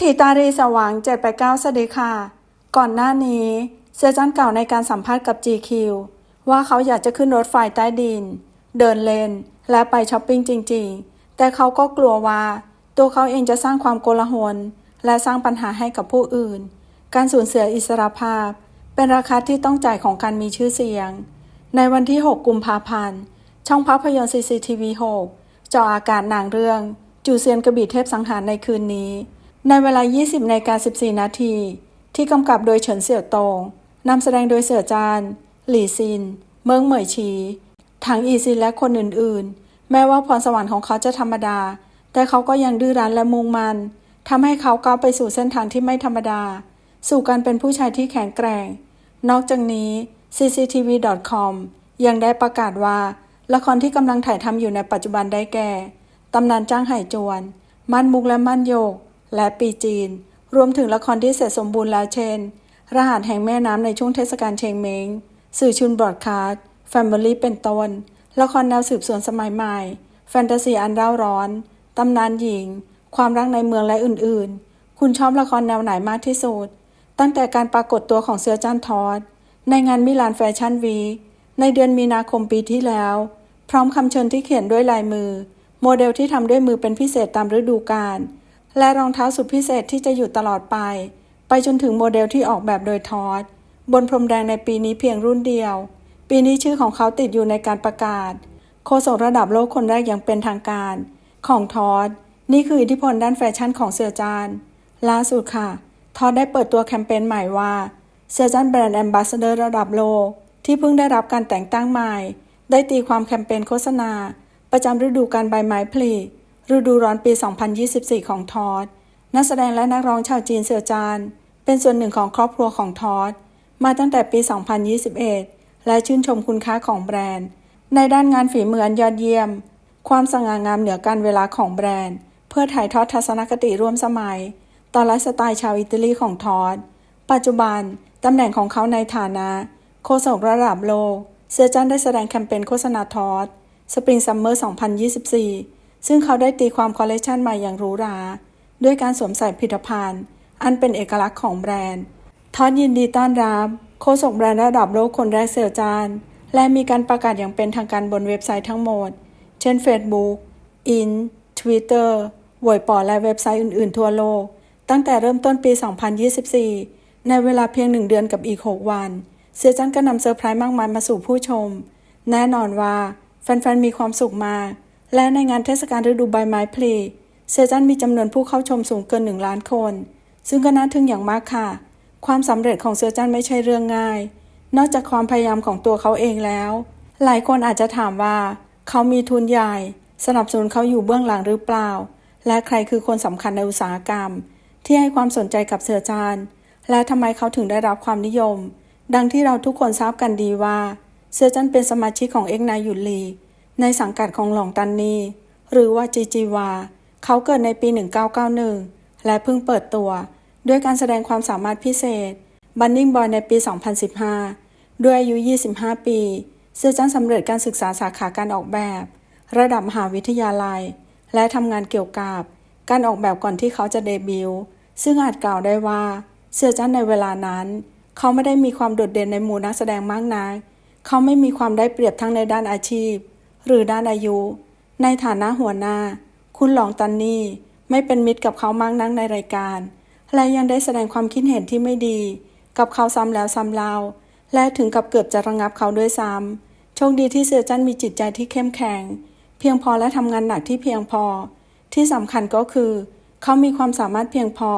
ถีตารีสว่าง789สวัสดีค่ะ ก่อนหน้านี้เซจันเก่าในการสัมภาษณ์กับ GQ ว่าเขาอยากจะขึ้นรถไฟใต้ดิน เดินเลนและไปช้อปปิ้งจริงๆ แต่เขาก็กลัวว่า ตัวเขาเองจะสร้างความโกลาหลและสร้างปัญหาให้กับผู้อื่น การสูญเสียอิสรภาพ เป็นราคาที่ต้องจ่ายของการมีชื่อเสียง ในวันที่ 6 กุมภาพันธ์ ช่องภาพยนตร์ CCTV 6จออากาศหนังเรื่อง จูเซียนกระบี่เทพสังหารในคืนนี้ ในเวลา 20นาฬิกา14 นาที ที่กำกับโดยเฉินเสี่ยวตงนำแสดงโดยเสือจาน หลี่ซิน เมิงเหมยชี ถังอีซินและคนอื่นๆ แม้ว่าพรสวรรค์ของเขาจะธรรมดา แต่เขาก็ยังดื้อรั้นและมุ่งมั่นทำให้เขาก้าวไปสู่เส้นทางที่ไม่ธรรมดา สู่การเป็นผู้ชายที่แข็งแกร่ง นอกจากนี้ cctv.com ยังได้ประกาศว่า ละครที่กำลังถ่ายทำอยู่ในปัจจุบันได้แก่ ตำนานจ้างไห่จวน มั่นมุกและมั่นโยก และปีจีน รวมถึงละครที่เสร็จสมบูรณ์แล้วเช่น รหัสแห่งแม่น้ำในช่วงเทศกาลเชงเมง สื่อชุนบรอดคาสต์แฟมิลี่เป็นต้น ละครแนวสืบสวนสมัยใหม่ แฟนตาซีอันร่าร้อน ตำนานหญิง ความรักในเมืองและอื่นๆ คุณชอบละครแนวไหนมากที่สุด ตั้งแต่การปรากฏตัวของเสือจ้านทอด ในงานมิลานแฟชั่นวีในเดือนมีนาคมปีที่แล้ว พร้อมคำเชิญที่เขียนด้วยลายมือ โมเดลที่ทำด้วยมือเป็นพิเศษตามฤดูกาล และรองเท้าสุดพิเศษที่จะอยู่ตลอดไป ไปจนถึงโมเดลที่ออกแบบโดยทอดบนพรมแดงในปีนี้เพียงรุ่นเดียว ปีนี้ชื่อของเขาติดอยู่ในการประกาศ โฆษกระดับโลกคนแรกอย่างเป็นทางการ ของทอดนี่คืออิทธิพลด้านแฟชั่นของเสือจานล่าสุดค่ะ ทอดได้เปิดตัวแคมเปญใหม่ว่าเสือจานแบรนด์แอมบาสเดอร์ระดับโลก ที่เพิ่งได้รับการแต่งตั้งใหม่ ได้ตีความแคมเปญโฆษณา ประจำฤดูการใบไม้ผลิ ฤดูร้อนปี 2024 ของทอด นักแสดงและนักร้องชาวจีนเสือจาน เป็นส่วนหนึ่งของครอบครัวของทอด มาตั้งแต่ปี 2021 และชื่นชมคุณค่าของแบรนด์ ในด้านงานฝีมืออันยอดเยี่ยม ความสง่างามเหนือการเวลาของแบรนด์ เพื่อถ่ายทอดทัศนคติร่วมสมัย ต่อไลฟ์สไตล์ชาวอิตาลีของทอด ปัจจุบันตำแหน่งของเขาในฐานะ โฆษกระดับโลก เสือจันได้แสดงแคมเปญโฆษณาทอดสปริงซัมเมอร์2024 ซึ่งเขาได้ตีความคอลเลคชันใหม่อย่างหรูหรา ด้วยการสวมใส่ผลิตภัณฑ์ อันเป็นเอกลักษณ์ของแบรนด์ ทอดยินดีต้อนรับ โฆษกแบรนด์ระดับโลกคนแรกเสือจาน และมีการประกาศอย่างเป็นทางการบนเว็บไซต์ทั้งหมด เช่น Facebook In Twitter วอยปอและเว็บไซต์อื่น ๆ ทั่วโลก ตั้งแต่เริ่มต้นปี 2024 ในเวลาเพียงหนึ่งเดือนกับอีก 6 วันเสือจันก็นำเซอร์ไพรส์มากมายมาสู่ผู้ชม แน่นอนว่า แฟน ๆ มีความสุขมาก และในงานเทศกาลฤดูใบไม้ผลิเสือจันมีจำนวนผู้เข้าชมสูงเกิน1ล้านคน ซึ่งก็น่าทึ่งอย่างมากค่ะ ความสำเร็จของเสือจันไม่ใช่เรื่องง่าย นอกจากความพยายามของตัวเขาเองแล้ว หลายคนอาจจะถามว่า เขามีทุนใหญ่ สนับสนุนเขาอยู่เบื้องหลังหรือเปล่า และใครคือคนสำคัญในอุตสาหกรรม ที่ให้ความสนใจกับเสือจานและทำไมเขาถึงได้รับความนิยม ดังที่เราทุกคนทราบกันดีว่าเสือจันเป็นสมาชิกของเอ็กนายุลี ในสังกัดของหลงตันนีหรือว่าจีจีวา เขาเกิดในปี 1991 และเพิ่งเปิดตัว ด้วยการแสดงความสามารถพิเศษ บันนิงบอยในปี 2015 ด้วยอายุ 25 ปีเสือจันสำเร็จการศึกษาสาขาการออกแบบ ระดับมหาวิทยาลัย และทำงานเกี่ยวกับ การออกแบบก่อนที่เขาจะเดบิวต์ซึ่งอาจกล่าวได้ว่าเสือจันในเวลานั้น เขาไม่ได้มีความโดดเด่นในหมู่นักแสดงมากนัก เขาไม่มีความได้เปรียบทั้งในด้านอาชีพ หรือด้านอายุ ในฐานะหัวหน้า คุณหลองตันนี่ไม่เป็นมิตรกับเขามากนักในรายการ และยังได้แสดงความคิดเห็นที่ไม่ดี กับเขาซ้ำแล้วซ้ำเล่าและถึงกับเกือบจะระงับเขาด้วยซ้ำโชคดีที่เสือจันมีจิตใจที่เข้มแข็ง เพียงพอและทำงานหนักที่เพียงพอ ที่สำคัญก็คือ เขามีความสามารถเพียงพอ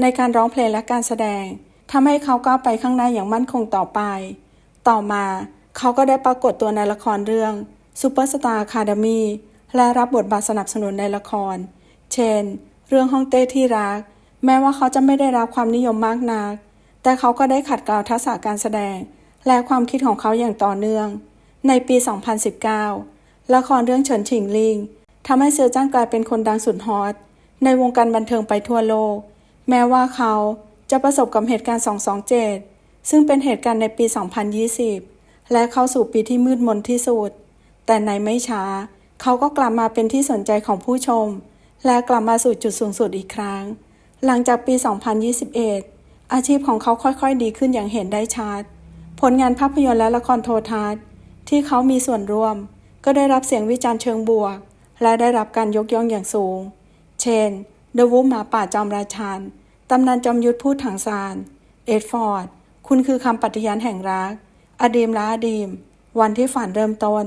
ในการร้องเพลงและการแสดงทำให้เขาก้าวไปข้างหน้าอย่างมั่นคงต่อไป ต่อมาเขาก็ได้ปรากฏตัวในละครเรื่อง Superstar Academy และรับบทบาทสนับสนุนในละคร เช่น เรื่องห้องเต้ที่รัก แม้ว่าเขาจะไม่ได้รับความนิยมมากนัก แต่เขาก็ได้ขัดเกลาทักษะการแสดง และความคิดของเขาอย่างต่อเนื่อง ในปี 2019 ละครเรื่องเฉินฉิงลิงทำให้เสือจ้างกลายเป็นคนดังสุดฮอตในวงการบันเทิงไปทั่วโลก แม้ว่าเขาจะประสบกับเหตุการณ์ 227 ซึ่งเป็นเหตุการณ์ในปี 2020 และเข้าสู่ปีที่มืดมนที่สุด แต่ในไม่ช้า เขาก็กลับมาเป็นที่สนใจของผู้ชม และกลับมาสู่จุดสูงสุดอีกครั้ง หลังจากปี 2021 อาชีพของเขาค่อยๆ ดีขึ้นอย่างเห็นได้ชัด ผลงานภาพยนตร์และละครโทรทัศน์ ที่เขามีส่วนร่วม ก็ได้รับเสียงวิจารณ์เชิงบวก และได้รับการยกย่องอย่างสูง เช่น The Wolf หมาป่าจอมราชันตำนานจอมยุทธพูดถังซาน เอ็ดฟอร์ด คุณคือคำปฏิญาณแห่งรัก อดีมและอดีม วันที่ฝันเริ่มต้น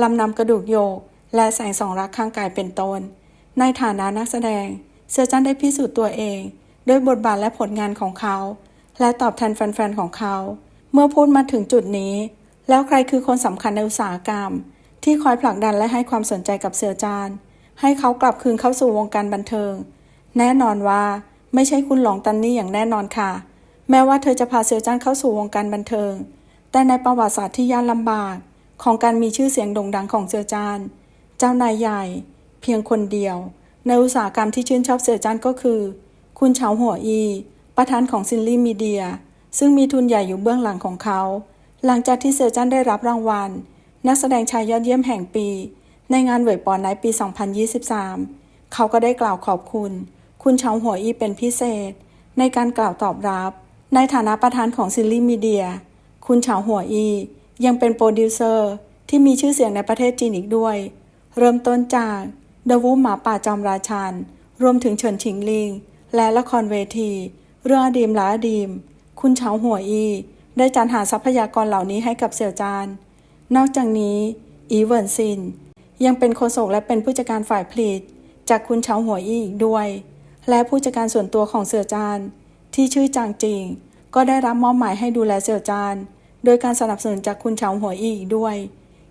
ลำนำกระดูกโยก และแสงสองรักข้างกายเป็นต้น ในฐานะนักแสดง เซอร์จันได้พิสูจน์ตัวเอง ด้วยบทบาทและผลงานของเขา และตอบแทนแฟนๆของเขา เมื่อพูดมาถึงจุดนี้ แล้วใครคือคนสำคัญในอุตสาหกรรม ที่คอยผลักดันและให้ความสนใจกับเสือจานให้เขากลับคืนเข้าสู่วงการบันเทิง แน่นอนว่าไม่ใช่คุณหลงตันนี่อย่างแน่นอนค่ะ แม้ว่าเธอจะพาเสือจานเข้าสู่วงการบันเทิง แต่ในประวัติศาสตร์ที่ยากลำบาก ของการมีชื่อเสียงโด่งดังของเสือจาน เจ้านายใหญ่ เพียงคนเดียว ในอุตสาหกรรมที่ชื่นชอบเสือจานก็คือ คุณเฉาหัวอี ประธานของซินลี่มีเดีย ซึ่งมีทุนใหญ่อยู่เบื้องหลังของเขา หลังจากที่เสือจันได้รับรางวัล นักแสดงชายยอดเยี่ยมแห่งปี ในงานเวยปอนไนปี 2023 เขาก็ได้กล่าวขอบคุณ คุณเฉาหัวอีเป็นพิเศษ ในการกล่าวตอบรับ ในฐานะประธานของซินลี่มีเดีย คุณเฉาหัวอี ยังเป็นโปรดิวเซอร์ที่มีชื่อเสียงในประเทศจีนอีกด้วย เริ่มต้นจากเดวูหมาป่าจอมราชันรวมถึงเฉินชิงลิง และละครเวที เรื่องอดีมและอดีม คุณเฉาหัวอี ได้จัดหาทรัพยากรเหล่านี้ให้กับเสี่ยวจาน นอกจากนี้ อีเวิร์นซิน ยังเป็นโฆษกและเป็นผู้จัดการฝ่ายผลิต จากคุณเฉาหัวอีอีกด้วย และผู้จัดการส่วนตัวของเสี่ยวจานที่ชื่อจางจิงก็ได้รับมอบหมายให้ดูแลเสี่ยวจาน โดยการสนับสนุนจากคุณเฉาหัวอีกด้วย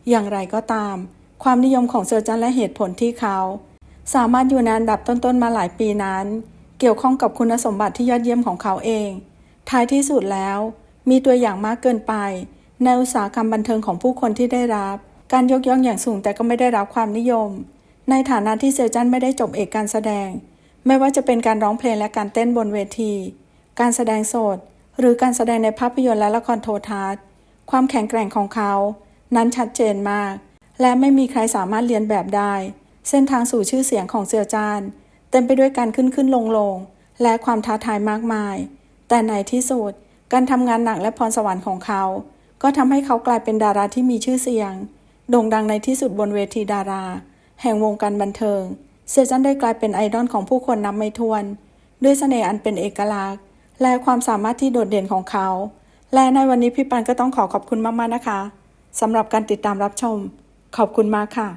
อย่างไรก็ตาม ความนิยมของเสี่ยวจานและเหตุผลที่เขา สามารถอยู่ในอันดับต้นๆมาหลายปีนั้น เกี่ยวข้องกับคุณสมบัติที่ยอดเยี่ยมของเขาเอง ท้ายที่สุดแล้ว มีตัวอย่างมากเกินไป ในอุตสาหกรรมบันเทิงของผู้คนที่ได้รับ การยกย่องอย่างสูงแต่ก็ไม่ได้รับความนิยม ในฐานะที่เซลจันไม่ได้จบเอกการแสดง ไม่ว่าจะเป็นการร้องเพลงและการเต้นบนเวที การแสดงสด หรือการแสดงในภาพยนตร์และละครโทรทัศน์ ความแข็งแกร่งของเขา นั้นชัดเจนมาก และไม่มีใครสามารถเรียนแบบได้ เส้นทางสู่ชื่อเสียงของเสี่ยวจาน เต็มไปด้วยการขึ้นขึ้นลงลงและความท้าทายมากมาย แต่ในที่สุด การทำงานหนักและพรสวรรค์ของเขา ก็ทำให้เขากลายเป็นดาราที่มีชื่อเสียง โด่งดังในที่สุดบนเวทีดารา แห่งวงการบันเทิงเสี่ยวจันได้กลายเป็นไอดอลของผู้คนนับไม่ถ้วน ด้วยเสน่ห์อันเป็นเอกลักษณ์ และความสามารถที่โดดเด่นของเขา และในวันนี้พี่ปันก็ต้องขอขอบคุณมากๆนะคะสำหรับการติดตามรับชม ขอบคุณมากค่ะ